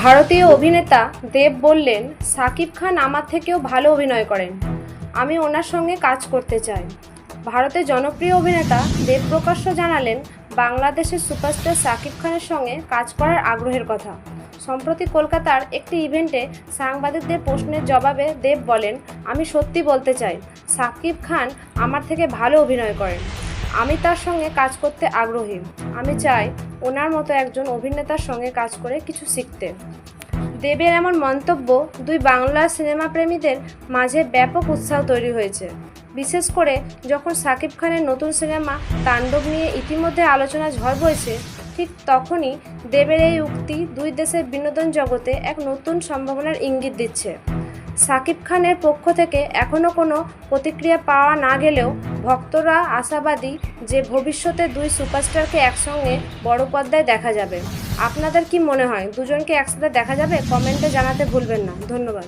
ভারতীয় অভিনেতা দেব বললেন, সাকিব খান আমার থেকেও ভালো অভিনয় করেন। আমি ওনার সঙ্গে কাজ করতে চাই। ভারতের জনপ্রিয় অভিনেতা দেব প্রকাশ্য জানালেন, বাংলাদেশের সুপারস্টার সাকিব খানের সঙ্গে কাজ করার আগ্রহের কথা। সম্প্রতি কলকাতার একটি ইভেন্টে সাংবাদিকদের প্রশ্নের জবাবে দেব বলেন, আমি সত্যি বলতে চাই, সাকিব খান আমার থেকে ভালো অভিনয় করেন। আমি তার সঙ্গে কাজ করতে আগ্রহী। আমি চাই ওনার মতো একজন অভিনেতার সঙ্গে কাজ করে কিছু শিখতে। দেবের এমন মন্তব্য দুই বাংলা সিনেমা প্রেমীদের মাঝে ব্যাপক উৎসাহ তৈরি হয়েছে। বিশেষ করে যখন সাকিব খানের নতুন সিনেমা তাণ্ডব নিয়ে ইতিমধ্যে আলোচনা ঝড় বইছে, ঠিক তখনই দেবের এই উক্তি দুই দেশের বিনোদন জগতে এক নতুন সম্ভাবনার ইঙ্গিত দিচ্ছে। সাকিব খানের পক্ষ থেকে এখনও কোনো প্রতিক্রিয়া পাওয়া না গেলেও ভক্তরা আশাবাদী যে ভবিষ্যতে দুই সুপারস্টারকে একসঙ্গে বড় পর্দায় দেখা যাবে। আপনাদের কি মনে হয়? দুজনকে একসাথে দেখা যাবে? কমেন্টে জানাতে ভুলবেন না। ধন্যবাদ।